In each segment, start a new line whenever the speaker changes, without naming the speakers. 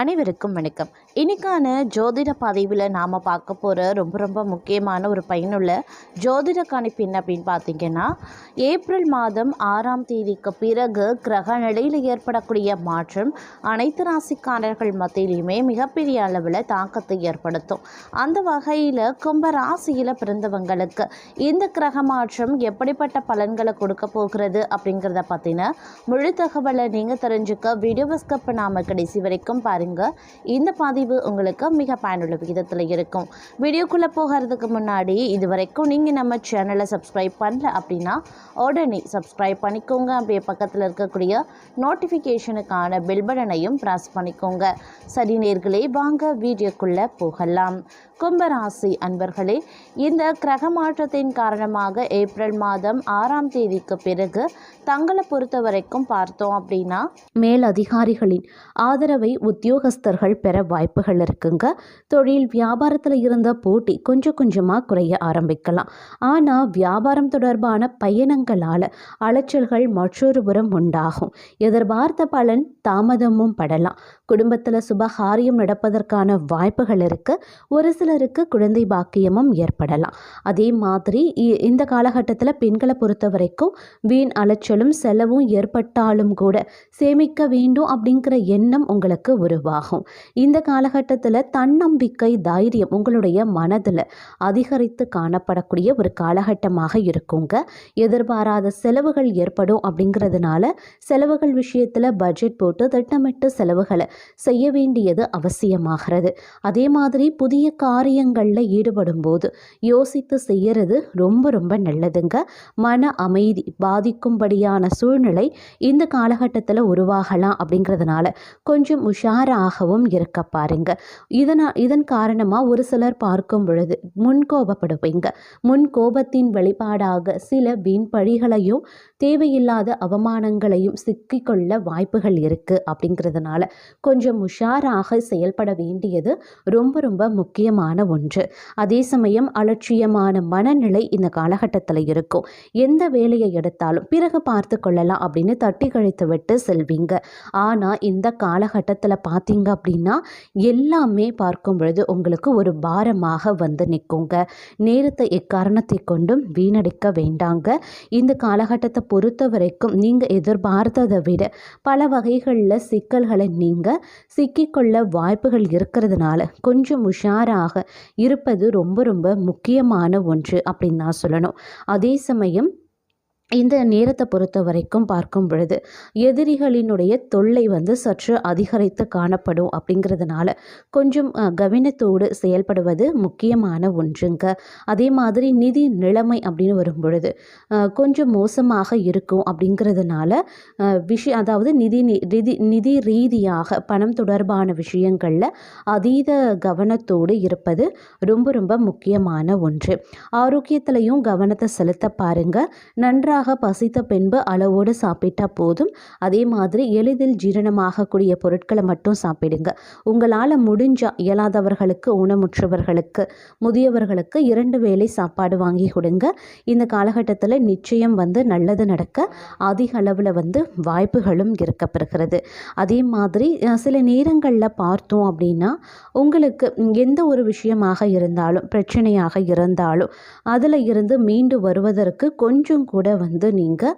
அனைவருக்கும் வணக்கம். இன்னைக்கான ஜோதிட பதிவில் நாம் பார்க்க போகிற ரொம்ப ரொம்ப முக்கியமான ஒரு பயனுள்ள ஜோதிட கணிப்பு என்ன அப்படின்னு பார்த்தீங்கன்னா ஏப்ரல் மாதம் ஆறாம் தேதிக்கு பிறகு கிரக நிலையில் ஏற்படக்கூடிய மாற்றம் அனைத்து ராசிக்காரர்கள் மத்தியிலையுமே மிகப்பெரிய அளவில் தாக்கத்தை ஏற்படுத்தும். அந்த வகையில் கும்ப ராசியில் பிறந்தவங்களுக்கு இந்த கிரக மாற்றம் எப்படிப்பட்ட பலன்களை கொடுக்க போகிறது அப்படிங்கிறத பற்றின முழு தகவலை நீங்கள் தெரிஞ்சுக்க வீடியோ ஸ்கிப் பண்ணாமல் கடைசி வரைக்கும் பாருங்கள் இந்த பதிவு உங்களுக்கு மிக பயனுள்ள விகிதத்தில் இருக்கும். வீடியோக்குள்ளே போகிறதுக்கு முன்னாடி இது வரைக்கும் நீங்கள் நம்ம சேனலை சப்ஸ்கிரைப் பண்ணல அப்படின்னா உடனே சப்ஸ்கிரைப் பண்ணிக்கோங்க. அப்படியே பக்கத்தில் இருக்கக்கூடிய நோட்டிஃபிகேஷனுக்கான பெல் பட்டனையும் ப்ரெஸ் பண்ணிக்கோங்க. சரி நேர்களே வாங்க வீடியோக்குள்ளே போகலாம். கும்பராசி அன்பர்களே இந்த கிரக மாற்றத்தின் காரணமாக ஏப்ரல் மாதம் ஆறாம் தேதிக்கு பிறகு தங்களை பொறுத்த வரைக்கும் பார்த்தோம் அப்படின்னா மேல் அதிகாரிகளின் ஆதரவை உத்தியோகஸ்தர்கள் பெற வாய்ப்புகள் இருக்குங்க. தொழில் வியாபாரத்தில் இருந்த போட்டி கொஞ்சம் கொஞ்சமாக குறைய ஆரம்பிக்கலாம். ஆனால் வியாபாரம் தொடர்பான பயணங்களால் அலைச்சல்கள் மற்றொரு புறம் உண்டாகும். எதிர்பார்த்த பலன் தாமதமும் படலாம். குடும்பத்தில் சுபகாரியம் நடப்பதற்கான வாய்ப்புகள் இருக்குது ஒரு சில சிலருக்கு குழந்தை பாக்கியமும் ஏற்படலாம். அதே மாதிரி இந்த காலகட்டத்தில் பெண்களை பொறுத்த வரைக்கும் வீண் அலைச்சலும் செலவும் ஏற்பட்டாலும் கூட சேமிக்க வேண்டும் அப்படிங்கிற எண்ணம் உங்களுக்கு உருவாகும். இந்த காலகட்டத்தில் தன்னம்பிக்கை தைரியம் உங்களுடைய மனதில் அதிகரித்து காணப்படக்கூடிய ஒரு காலகட்டமாக இருக்குங்க. எதிர்பாராத செலவுகள் ஏற்படும் அப்படிங்கிறதுனால செலவுகள் விஷயத்தில் பட்ஜெட் போட்டு திட்டமிட்டு செலவுகளை செய்ய வேண்டியது அவசியமாகிறது. அதே மாதிரி புதிய காரியங்களில் ஈடுபடும் போது யோசித்து செய்யறது ரொம்ப ரொம்ப நல்லதுங்க. மன அமைதி பாதிக்கும்படியான சூழ்நிலை இந்த காலகட்டத்தில் உருவாகலாம் அப்படிங்கிறதுனால கொஞ்சம் உஷாராகவும் இருக்க பாருங்க. இதனால் இதன் காரணமாக ஒரு சிலர் பார்க்கும் பொழுது முன்கோபப்படுவீங்க முன் கோபத்தின் வெளிப்பாடாக சில வீண் பழிகளையும் தேவையில்லாத அவமானங்களையும் சிக்கிக்கொள்ள வாய்ப்புகள் இருக்குது அப்படிங்கிறதுனால கொஞ்சம் உஷாராக செயல்பட வேண்டியது ரொம்ப ரொம்ப முக்கியமான ஒன்று. அதே சமயம் அலட்சியமான மனநிலை இந்த காலகட்டத்தில் இருக்கும். எந்த வேலையை எடுத்தாலும் பிறகு பார்த்து கொள்ளலாம் அப்படின்னு தட்டி கழித்து விட்டு செல்வீங்க. ஆனால் இந்த காலகட்டத்தில் பார்த்தீங்க அப்படின்னா எல்லாமே பார்க்கும் பொழுது உங்களுக்கு ஒரு பாரமாக வந்து நிற்குங்க நேரத்தை எக்காரணத்தை கொண்டும் வீணடிக்க வேண்டாங்க. இந்த காலகட்டத்தை பொறுத்த வரைக்கும் நீங்கள் எதிர்பார்த்ததை விட பல வகைகளில் சிக்கல்களை நீங்கள் சிக்கிக்கொள்ள வாய்ப்புகள் இருக்கிறதுனால கொஞ்சம் உஷாராக இருப்பது ரொம்ப ரொம்ப முக்கியமான ஒன்று அப்படின்னு நான் சொல்லணும். அதே சமயம் இந்த நேரத்தை பொறுத்த வரைக்கும் பார்க்கும் பொழுது எதிரிகளினுடைய தொல்லை வந்து சற்று அதிகரித்து காணப்படும் அப்படிங்கிறதுனால கொஞ்சம் கவனத்தோடு செயல்படுவது முக்கியமான ஒன்றுங்க. அதே மாதிரி நிதி நிலைமை அப்படின்னு வரும் பொழுது கொஞ்சம் மோசமாக இருக்கும் அப்படிங்கிறதுனால விஷய அதாவது நிதி நி- நிதி நிதி ரீதியாக பணம் தொடர்பான விஷயங்களில் அதீத கவனத்தோடு இருப்பது ரொம்ப ரொம்ப முக்கியமான ஒன்று. ஆரோக்கியத்திலையும் கவனத்தை செலுத்த பாருங்க. நன்றாக பசித்த பின்பு அளவோடு சாப்பிட்டா போதும். அதே மாதிரி எளிதில் ஜீரணமாகக்கூடிய பொருட்களை மட்டும் சாப்பிடுங்க. உங்களால் முடிஞ்சா இயலாதவர்களுக்கு ஊனமுற்றவர்களுக்கு முதியவர்களுக்கு இரண்டு வேளை சாப்பாடு வாங்கி கொடுங்க. இந்த காலகட்டத்தில் நிச்சயம் வந்து நல்லது நடக்க அதிக அளவில் வந்து வாய்ப்புகளும் இருக்கப்பெறுகிறது. அதே மாதிரி சில நேரங்களில் பார்த்தோம் அப்படின்னா உங்களுக்கு எந்த ஒரு விஷயமாக இருந்தாலும் பிரச்சனையாக இருந்தாலும் அதில் இருந்து மீண்டு வருவதற்கு கொஞ்சம் கூட வந்து வந்து நீங்கள்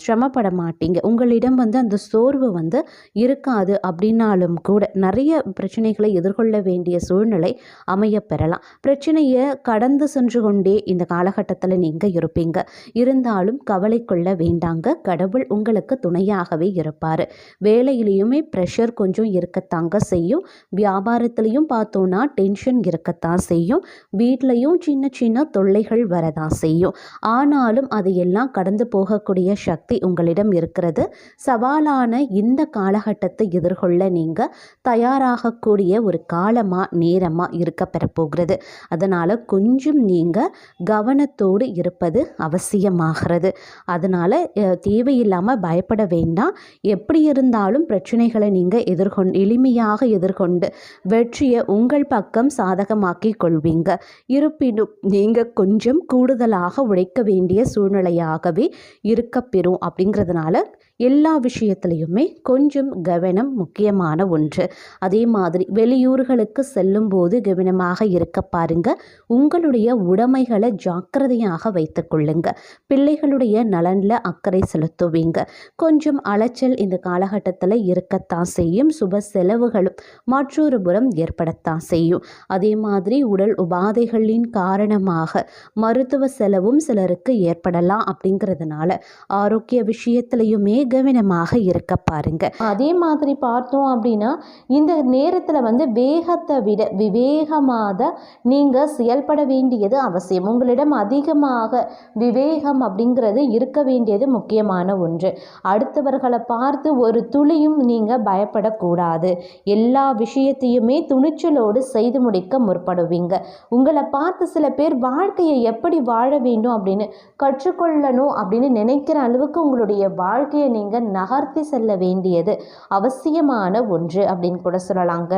சிரமப்பட மாட்டீங்க. உங்களிடம் வந்து அந்த சோர்வு வந்து இருக்காது அப்படின்னாலும் கூட நிறைய பிரச்சனைகளை எதிர்கொள்ள வேண்டிய சூழ்நிலை அமைய பெறலாம். பிரச்சனையை கடந்து சென்று கொண்டே இந்த காலகட்டத்தில் நீங்கள் இருப்பீங்க. இருந்தாலும் கவலை கொள்ள வேண்டாங்க. கடவுள் உங்களுக்கு துணையாகவே இருப்பார். வேலையிலையுமே ப்ரெஷர் கொஞ்சம் இருக்கத்தாங்க செய்யும். வியாபாரத்துலேயும் பார்த்தோன்னா டென்ஷன் இருக்கத்தான் செய்யும். வீட்லேயும் சின்ன சின்ன தொல்லைகள் வரதான் செய்யும். ஆனாலும் அதையெல்லாம் கடந்து போகக்கூடிய சக்தி உங்களிடம் இருக்கிறது. சவாலான இந்த காலகட்டத்தை எதிர்கொள்ள நீங்கள் தயாராகக்கூடிய ஒரு காலமாக நேரமாக இருக்க பெறப்போகிறது. அதனால் கொஞ்சம் நீங்கள் கவனத்தோடு இருப்பது அவசியமாகிறது. அதனால் தேவையில்லாமல் பயப்பட வேண்டாம். எப்படி இருந்தாலும் பிரச்சனைகளை நீங்கள் எதிர்கொண்டு எளிமையாக எதிர்கொண்டு வெற்றியை உங்கள் பக்கம் சாதகமாக்கி கொள்வீங்க. இருப்பினும் நீங்கள் கொஞ்சம் கூடுதலாக உழைக்க வேண்டிய சூழ்நிலையாக ஆகவே இருக்கப்பெறும் அப்படிங்கிறதுனால எல்லா விஷயத்துலையுமே கொஞ்சம் கவனம் முக்கியமான ஒன்று. அதே மாதிரி வெளியூர்களுக்கு செல்லும்போது கவனமாக இருக்க பாருங்க. உங்களுடைய உடைமைகளை ஜாக்கிரதையாக வைத்துக் கொள்ளுங்க. பிள்ளைகளுடைய நலனில் அக்கறை செலுத்துவீங்க. கொஞ்சம் அலைச்சல் இந்த காலகட்டத்தில் இருக்கத்தான் செய்யும். சுப செலவுகளும் மற்றொரு புறம் ஏற்படத்தான் செய்யும். அதே மாதிரி உடல் உபாதைகளின் காரணமாக மருத்துவ செலவும் சிலருக்கு ஏற்படலாம் அப்படிங்கிறதுனால ஆரோக்கிய விஷயத்திலையுமே கவனமாக இருக்க பாருங்க. அதே மாதிரி பார்த்தோம் அப்படின்னா இந்த நேரத்தில் வந்து வேகத்தை விட விவேகமாக நீங்கள் செயல்பட வேண்டியது அவசியம். உங்களிடம் அதிகமாக விவேகம் அப்படிங்கிறது இருக்க வேண்டியது முக்கியமான ஒன்று. அடுத்தவர்களை பார்த்து ஒரு துளியும் நீங்கள் பயப்படக்கூடாது. எல்லா விஷயத்தையுமே துணிச்சலோடு செய்து முடிக்க முற்படுவீங்க. உங்களை பார்த்து சில பேர் வாழ்க்கையை எப்படி வாழ வேண்டும் அப்படின்னு கற்றுக்கொள்ளணும் அப்படின்னு நினைக்கிற அளவுக்கு உங்களுடைய வாழ்க்கையை நீங்கள் நகர்த்தி செல்ல வேண்டியது அவசியமான ஒன்று அப்படின்னு கூட சொல்லலாங்க.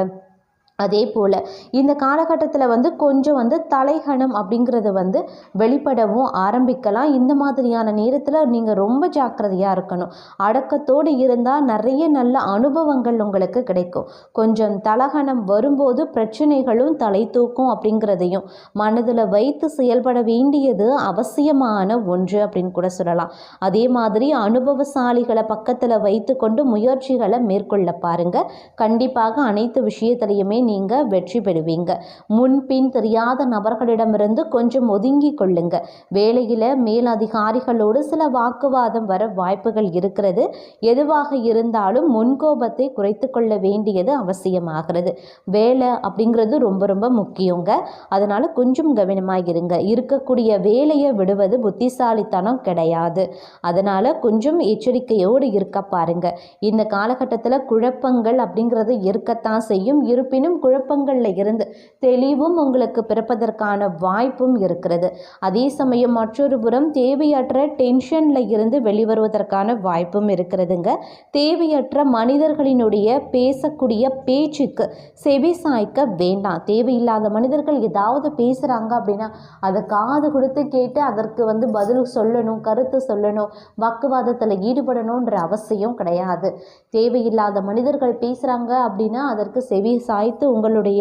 அதே போல் இந்த காலகட்டத்தில் வந்து கொஞ்சம் வந்து தலைகணம் அப்படிங்கிறது வந்து வெளிப்படவும் ஆரம்பிக்கலாம். இந்த மாதிரியான நேரத்தில் நீங்கள் ரொம்ப ஜாக்கிரதையாக இருக்கணும். அடக்கத்தோடு இருந்தால் நிறைய நல்ல அனுபவங்கள் உங்களுக்கு கிடைக்கும். கொஞ்சம் தலகணம் வரும்போது பிரச்சனைகளும் தலை தூக்கும் அப்படிங்கிறதையும் மனதில் வைத்து செயல்பட வேண்டியது அவசியமான ஒன்று அப்படின்னு கூட சொல்லலாம். அதே மாதிரி அனுபவசாலிகளை பக்கத்தில் வைத்து கொண்டு முயற்சிகளை மேற்கொள்ள பாருங்கள் கண்டிப்பாக அனைத்து விஷயத்திலையுமே நீங்கள் வெற்றி பெறுவீங்க. முன்பின் தெரியாத நபர்களிடமிருந்து கொஞ்சம் ஒதுங்கி கொள்ளுங்க. வேலையில் மேலதிகாரிகளோடு சில வாக்குவாதம் வர வாய்ப்புகள் இருக்கிறது. எதுவாக இருந்தாலும் முன்கோபத்தை குறைத்து கொள்ள வேண்டியது அவசியமாகிறது. வேலை அப்படிங்கிறது ரொம்ப ரொம்ப முக்கியங்க. அதனால் கொஞ்சம் கவனமாக இருங்க. இருக்கக்கூடிய வேலையை விடுவது புத்திசாலித்தனம் கிடையாது. அதனால் கொஞ்சம் எச்சரிக்கையோடு இருக்க பாருங்க. இந்த காலகட்டத்தில் குழப்பங்கள் அப்படிங்கிறது இருக்கத்தான் செய்யும். இருப்பினும் குழப்பங்களில் இருந்து தெளிவும் உங்களுக்கு பிறப்பதற்கான வாய்ப்பும் இருக்கிறது. அதே சமயம் மற்றொரு புறம் தேவையற்ற டென்ஷனில் இருந்து வெளிவருவதற்கான வாய்ப்பும் இருக்கிறதுங்க. தேவையற்ற மனிதர்களினுடைய பேசக்கூடிய பேச்சுக்கு செவி சாய்க்க வேண்டாம். தேவையில்லாத மனிதர்கள் ஏதாவது பேசுகிறாங்க அப்படின்னா அதை காது கொடுத்து கேட்டு அதற்கு வந்து பதில் சொல்லணும் கருத்து சொல்லணும் வாக்குவாதத்தில் ஈடுபடணுன்ற அவசியம் கிடையாது. தேவையில்லாத மனிதர்கள் பேசுகிறாங்க அப்படின்னா அதற்கு செவி சாய்த்து உங்களுடைய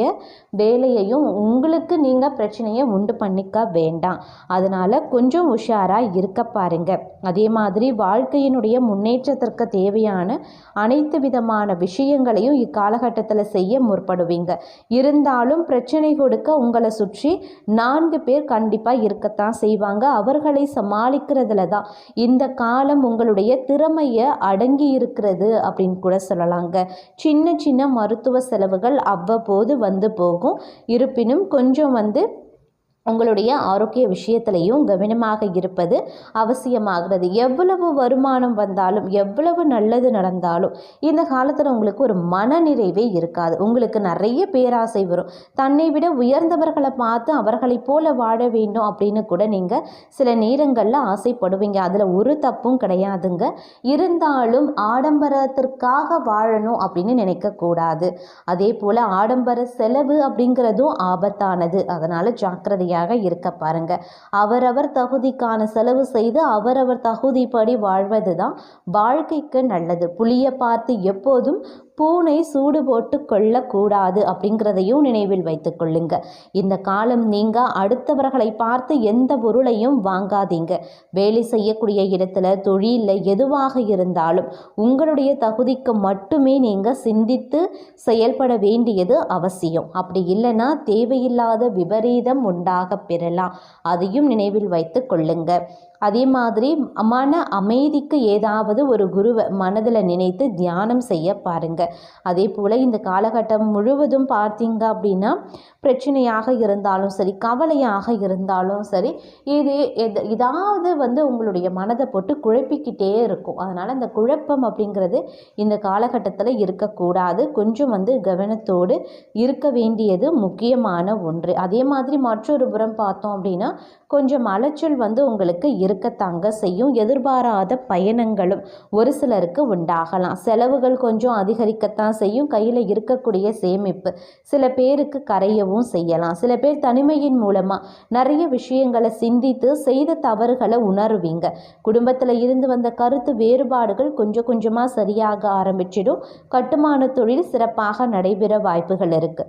வேலையையும் உங்களுக்கு நீங்கள் பிரச்சனையை உண்டு பண்ணிக்க வேண்டாம். அதனால் கொஞ்சம் உஷாராக இருக்க பாருங்க. அதே மாதிரி வாழ்க்கையினுடைய முன்னேற்றத்திற்கு தேவையான அனைத்து விதமான விஷயங்களையும் இக்காலகட்டத்தில் செய்ய முற்படுவீங்க. இருந்தாலும் பிரச்சனை கொடுக்க உங்களை சுற்றி நான்கு பேர் கண்டிப்பாக இருக்கத்தான் செய்வாங்க. அவர்களை சமாளிக்கிறதுல தான் இந்த காலம் உங்களுடைய திறமையை அடங்கி இருக்கிறது அப்படின்னு கூட சொல்லலாங்க. சின்ன சின்ன மருத்துவ செலவுகள் அவ்வப்போது வந்து போகும். இருப்பினும் கொஞ்சம் வந்து உங்களுடைய ஆரோக்கிய விஷயத்திலையும் கவனமாக இருப்பது அவசியமாகிறது. எவ்வளவு வருமானம் வந்தாலும் எவ்வளவு நல்லது நடந்தாலும் இந்த காலத்தில் உங்களுக்கு ஒரு மனநிறைவே இருக்காது. உங்களுக்கு நிறைய பேராசை வரும். தன்னை விட உயர்ந்தவர்களை பார்த்து அவர்களைப் போல வாழ வேண்டும் அப்படின்னு கூட நீங்கள் சில நேரங்களில் ஆசைப்படுவீங்க. அதில் ஒரு தப்பும் கிடையாதுங்க. இருந்தாலும் ஆடம்பரத்திற்காக வாழணும் அப்படின்னு நினைக்கக்கூடாது அதே போல் ஆடம்பர செலவு அப்படிங்கிறதும் ஆபத்தானது. அதனால் ஜாக்கிரதை உறுதுணையாக இருக்க பாருங்க. அவரவர் தகுதிக்கான செலவு செய்து அவரவர் தகுதிப்படி வாழ்வது தான் வாழ்க்கைக்கு நல்லது. புளியை பார்த்து எப்போதும் பூனை சூடு போட்டு கொள்ளக்கூடாது அப்படிங்கிறதையும் நினைவில் வைத்து கொள்ளுங்க. இந்த காலம் நீங்கள் அடுத்தவர்களை பார்த்து எந்த பொருளையும் வாங்காதீங்க. வேலை செய்யக்கூடிய இடத்துல தொழிலில் எதுவாக இருந்தாலும் உங்களுடைய தகுதிக்கு மட்டுமே நீங்கள் சிந்தித்து செயல்பட வேண்டியது அவசியம். அப்படி இல்லைன்னா தேவையில்லாத விபரீதம் உண்டாக பெறலாம். அதையும் நினைவில் வைத்து கொள்ளுங்க. அதே மாதிரி மன அமைதிக்கு ஏதாவது ஒரு குருவை மனதில் நினைத்து தியானம் செய்ய பாருங்க. அதே போல் இந்த காலகட்டம் முழுவதும் பார்த்தீங்க அப்படின்னா பிரச்சனையாக இருந்தாலும் சரி கவலையாக இருந்தாலும் சரி இது எது இதாவது வந்து உங்களுடைய மனதை போட்டு குழப்பிக்கிட்டே இருக்கும். அதனால் அந்த குழப்பம் அப்படிங்கிறது இந்த காலகட்டத்தில் இருக்கக்கூடாது. கொஞ்சம் வந்து கவனத்தோடு இருக்க வேண்டியது முக்கியமான ஒன்று. அதே மாதிரி மற்றொரு புறம் பார்த்தோம் அப்படின்னா கொஞ்சம் அலைச்சல் வந்து உங்களுக்கு இருக்கத்தாங்க செய்யும் எதிர்பாராத பயணங்களும் ஒரு சிலருக்கு உண்டாகலாம். செலவுகள் கொஞ்சம் அதிகரிக்கத்தான் செய்யும். கையில் இருக்கக்கூடிய சேமிப்பு சில பேருக்கு கரையவும் செய்யலாம். சில பேர் தனிமையின் மூலமாக நிறைய விஷயங்களை சிந்தித்து செய்த தவறுகளை உணருவீங்க. குடும்பத்தில் இருந்து வந்த கருத்து வேறுபாடுகள் கொஞ்சம் கொஞ்சமாக சரியாக ஆரம்பிச்சிடும். கட்டுமான தொழில் சிறப்பாக நடைபெற வாய்ப்புகள் இருக்குது